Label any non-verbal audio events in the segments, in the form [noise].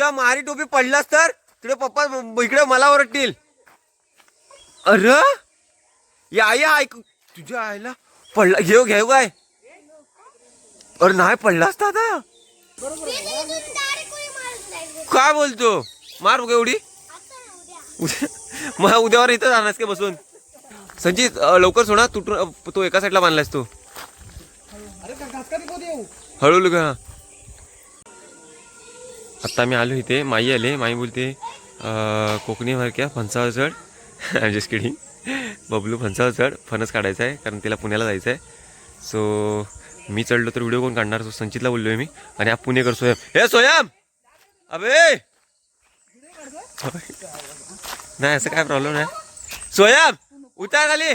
तुझ्या मारी टोपी पडलास तर? तिकडे पप्पा इकडे मला ओरडतील. अरे? या आई ऐक. तुझ्या आईला पडला घेऊ घेऊ काय अरे नाही पडलास तर आता. काय बोलतो? मार बघ एवढी. उद्या [laughs] मला उद्यावर इथं जाणार का बसून? संजित लवकर सोडा. तुटून तो एका साईडला बांधलास तू. अरे का आत्ता मी आलो इथे माई आले माई बोलते कोकणी भरक्या फणसावर चढ. आय जस्ट किडिंग बबलू फणसावर चढ फणस काढायचा आहे कारण तिला पुण्याला जायचं आहे. सो मी चढलो तर व्हिडिओ कोण काढणार? सो संचितला आहे मी. आणि हा पुणेकर सोयम हे सोयम अबे! नाही असं काय प्रॉब्लेम नाही. सोयम उतार खाली.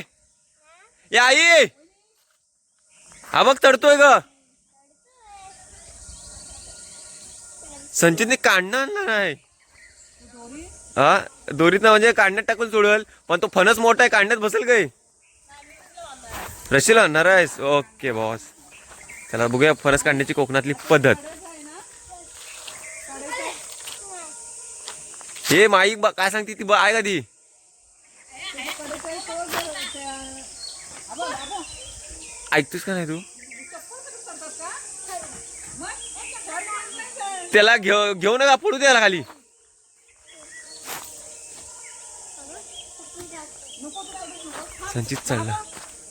या आई! हा बघ तडतोय ग. संचितने काढणं आणलं नाही. हा दोरीत म्हणजे काढण्यात टाकून सोडल पण तो फणस मोठा आहे काढण्यात बसेल काही रशीला आणणार आहेस? ओके बॉस चला बघूया फणस काढण्याची कोकणातली पद्धत. हे माई ब- काय सांगते ती ब- आहे का ती. ऐकतोस का नाही तू? त्याला घेऊ घेऊ नका पडू द्याला खाली. संचित चढला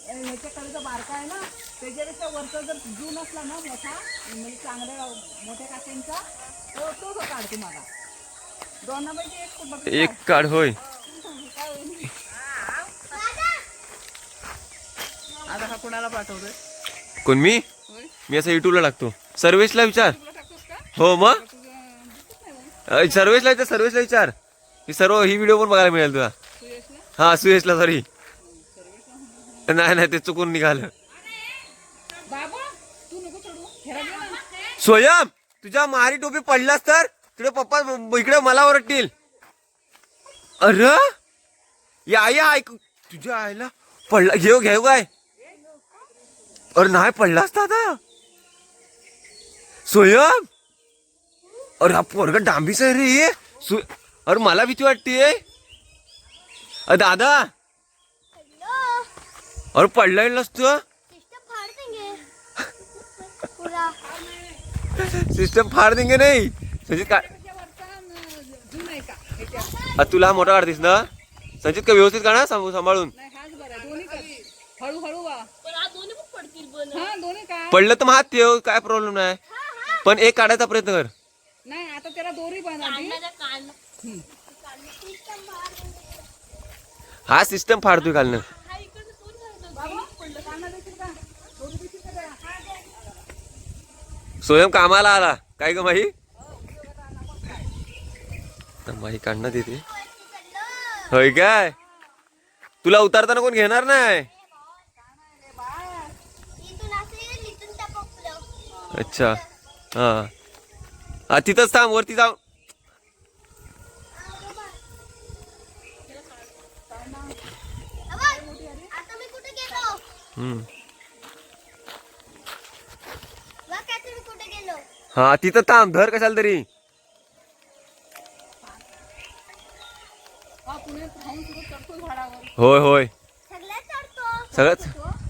ह्याच्याकडे बारका आहे ना त्याच्यापेक्षा वरचा जर जून असला ना मोठा म्हणजे चांगल्या मोठ्या काट्यांचा तो तो तो काढतो मला दोनापैकी एक काढ होय. आता हा कुणाला पाठवतोय? कोण मी? मी असं युट्यूबला लागतो सर्वेशला विचार. हो मग? नाही सर्वेशला विचार सर्वेशला विचार. ही सर्व ही व्हिडिओ पण बघायला मिळेल तुला. हा सुयशला सॉरी नाही नाही ते चुकून निघालं. स्वयं तुझ्या मारी टोपी पडलास तर? तुझे पप्पा इकडे मला ओरडतील. अरे? या आई ऐक. तुझ्या आईला पडला घेऊ घेऊ काय? अरे नाही पडलास तर आता. स्वयं अरे हा पोरगा डांबीच आहे रे. हे. सु अरे मला भीती वाटते अरे दादा. अरे पडलाय नसतं सिस्टम फार देंगे. नाही. संजित का तुला मोठा काढतीस ना संचित का व्यवस्थित काढा सांभाळून सांभाळून. नाही हाच बरा. दोन्ही कर. हळूहळू वा. हा दोन्ही का? पडलं तर मग हात काय प्रॉब्लेम नाही. पण एक काढायचा प्रयत्न कर नाही आता त्याला दोरी बांधायची हा सिस्टम फाडतोय घालणं स्वयं कामाला आला. काय ग माही माही काढण्यात येते होय काय? तुला उतारताना कोण घेणार नाही? अच्छा. हा. हा तिथंच थांब वरती जाऊ आता मी कुठे गेलो हम्म. बघ आता मी कुठे गेलो हा तिथं थांब धर कशाला तरी. होय होय. सगळंच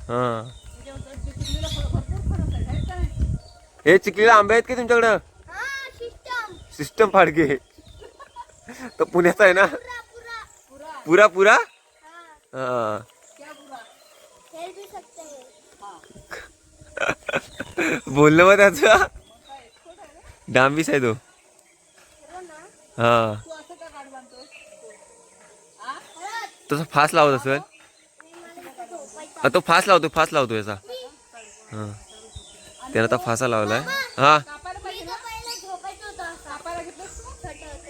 हा? हे चिखलीला आंबे आहेत की तुमच्याकडं? हा सिस्टम सिस्टम फाडके तो पुण्याचा आहे ना? पुरा पुरा. पुरा पुरा? हा हा क्या बुरा खेळ भी सकते हैं बोललं मग त्याचं डांबीस आहे तो हा तसं फास लावत असेल। हा, तो फास लावतो फास लावतो याचा। हा. त्यानं आता फासा लावलाय. हा.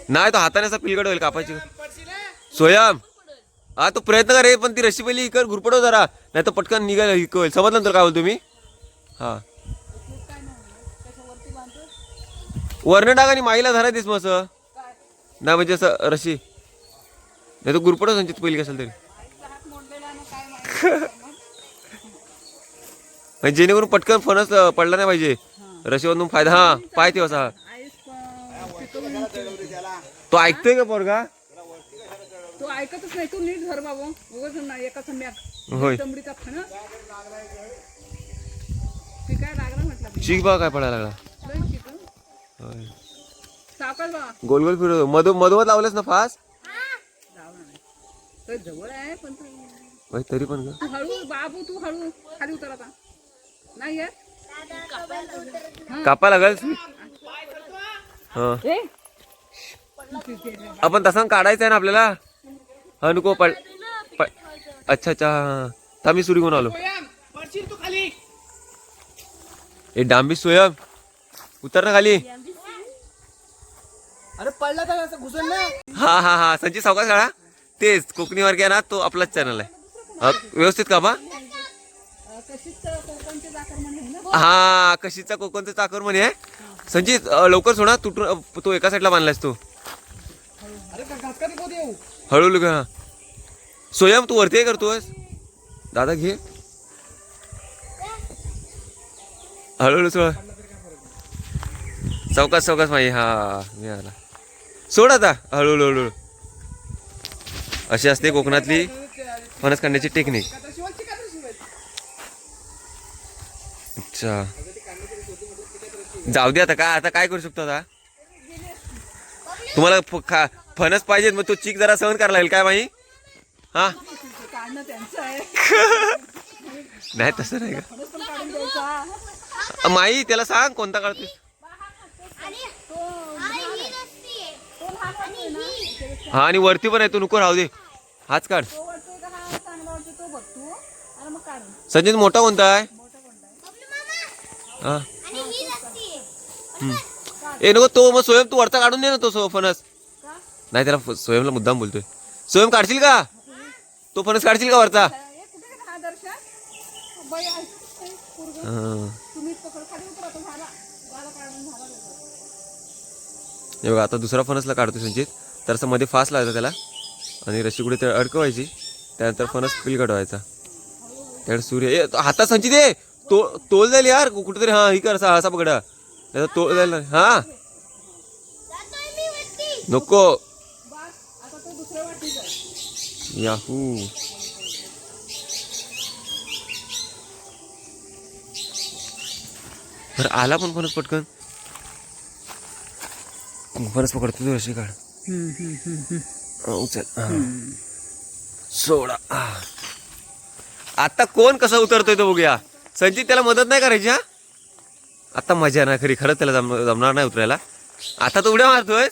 नाही तो हाताने असा पिलगड होईल कापायची. सोयम! हा तो प्रयत्न कर रे, पण ती रशी पहिली इकर घुरपडव जरा नाही तर पटकन निघायला समजलं ना तर काय बोलतो मी? हा. वर्ण टाका आणि माईला धरा दिस मग असं नाही म्हणजे असं रशी नाही तर गुरपडव संचित पहिली कशाला तरी. [laughs] म्हणजे जेणेकरून पटकन फणस पडला नाही पाहिजे. रशीवरून फायदा हा पाय प- पिकवून तो ऐकतोय का पोरगा? तू ऐकतच नाही तू नीट धर बाबा. उगाच ना एकाच मॅक होय. तंबडीचा फणस ती काय लागला म्हटलं चिक बा काय पडायला लागला. चिकन होय. सावकाश बा गोल गोल फिरव. मधो मधोमध लावलेस ना फास? जाऊ ना तर जवळ आहे पण तू होय, तरी पण ग. तू हळू बाबू तू हळू. खाली उतर आता. नाही येत? कापा लागल हा. ए? आपण तसा काढायचा आहे ना आपल्याला? हा नको पड अच्छा अच्छा हा. थांब मी सुरी घेऊन आलो ए डांबी सोयम उतर ना खाली. अरे पडला तर असं घुसल ना. हा हा हा संजय सावकाश काढा तेच कोकणी वर्ग आहे ना तो आपलाच चॅनल आहे. हा, व्यवस्थित का बा ना? हा. कशीचा कोकणचा चाकर म्हणे. अं, लवकर सोडा तुटून तो एका साईडला बांधलायस तो. हळूल येऊ हळूहळू तू वरती काय करतोस दादा घे. हळूहळू सोड. चौकास चौकास माही हा मी आला. सोड आता हळूहळू हळूहळू. अशी असते कोकणातली फणस काढण्याची टेक्निक. अच्छा. जाऊ दे आता काय आता काय करू शकतो आता? तुम्हाला फ- खा- फणस पाहिजे मग तो चिक जरा सहन करायला लागेल. काय माही हा? काढणं त्यांचं आहे नाही तसं नाही फणस पण काढून द्यायचा का माई त्याला सांग कोणता काढतोस आणि आणि ही रस्सी आहे. आणि ही हा आणि वरती पण आहे तू नको राहू दे. हाच काढ. तो वाटतोय का हा चांगला वाटतो तो बघ तू आणि मग संजय मोठा कोणता आहे? बबलू मामा हा. आणि ही रस्सी आहे. ए नको तो मग स्वयं तू वरचा काढून दे ना तो सो- फणस. नाही त्याला स्वयंला मुद्दाम बोलतोय. स्वयं काढशील का? तो फणस काढशील का वरचा? ए हा बघा आता दुसरा फणसला काढतो संचित. तर असं मध्ये फास लावायचा त्याला. आणि रशी कुठे ते अडकवायची. त्यानंतर फणस पिल कटवायचा त्याकडे सूर्य ए हातात संचित ये तो तोल जाईल यार कुठेतरी हा ही कर असा असा पकडा. नाही तो जाईल हा नको याहू बरं आला पण कोणच पटकन कोणच पकडतो तू अशी काढ हा, उचल सोडा आता कोण कसं उतरतोय तो बघूया संचित त्याला मदत नाही करायची हा आता मजा ना खरी खरंच त्याला जम जमणार नाही उतरायला आता तो उड्या मारतोय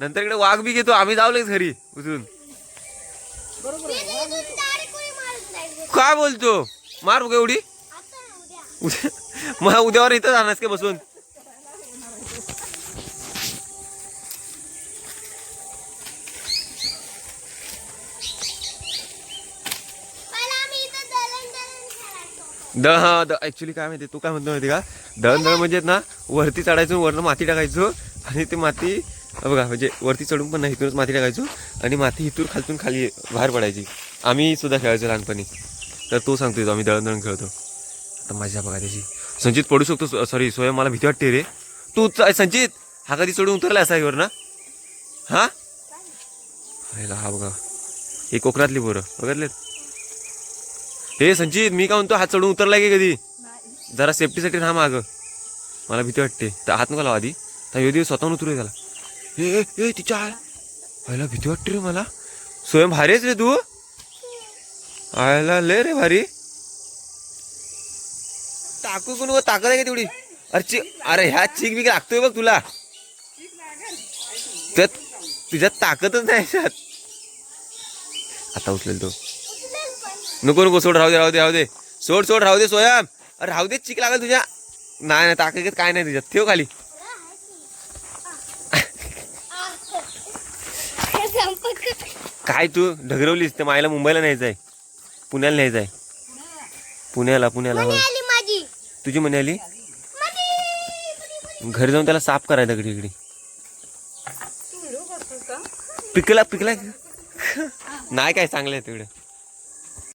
नंतर इकडे वाघ बी घेतो आम्ही जावलेच घरी उतरून. काय बोलतो मार बघ एवढी. उद्या मग उद्यावर इथं जाणार का बसून द हा द. ॲक्च्युली काय माहिती तू काय म्हणतो माहिती का? दळण दळण म्हणजे ना वरती चढायचो वरनं माती टाकायचो आणि ते माती बघा म्हणजे वरती चढून पण नाही इथूनच माती टाकायचो आणि माती इथून खालतून खाली बाहेर पडायची. आम्ही सुद्धा खेळायचो लहानपणी. तर तो सांगतो तो आम्ही दळण दळण खेळतो. आता मजा बघा त्याची. संचित पडू शकतो सॉरी स्वयं मला भीती वाटते रे. तू संचित! हा कधी चढून उतरला असा वर ना? हा? हा बघा. हे कोकणातली बोरं बघितलेत? हे संचित मी काय म्हणतो हात चढून उतरलाय की कधी? जरा सेफ्टीसाठी राहा माग. मला भीती वाटते. तर हात नका लावा आधी. तर ह्यो दिवस स्वतःहून उतरू त्याला. ए, ए तिच्या आय आयला भीती वाटते रे मला. स्वयं भारीच रे तू. आयला लय रे भारी. टाकू कोण ताकद आहे का तेवढी? अरे चिक अरे ह्या चिक बिक लागतोय बघ तुला. त्यात तुझ्यात ताकदच नाही आता उचलेल तो. नको नको सोड राहू दे राहू दे राहू दे. सोड सोड राहू दे सोयाम. अरे राहू दे चिक लागेल तुझ्या. नाही नाही ताकद काय नाही तुझ्यात. ठेव खाली? काय तू ढगरवलीस? ते मायला मुंबईला न्यायचं आहे. पुण्याला न्यायचं आहे. पुण्याला पुण्याला तुझी म्हणे आली? घरी जाऊन त्याला साफ करायचं इकडे इकडे. पिकला पिकला. नाही काय चांगलं आहे तिकडे.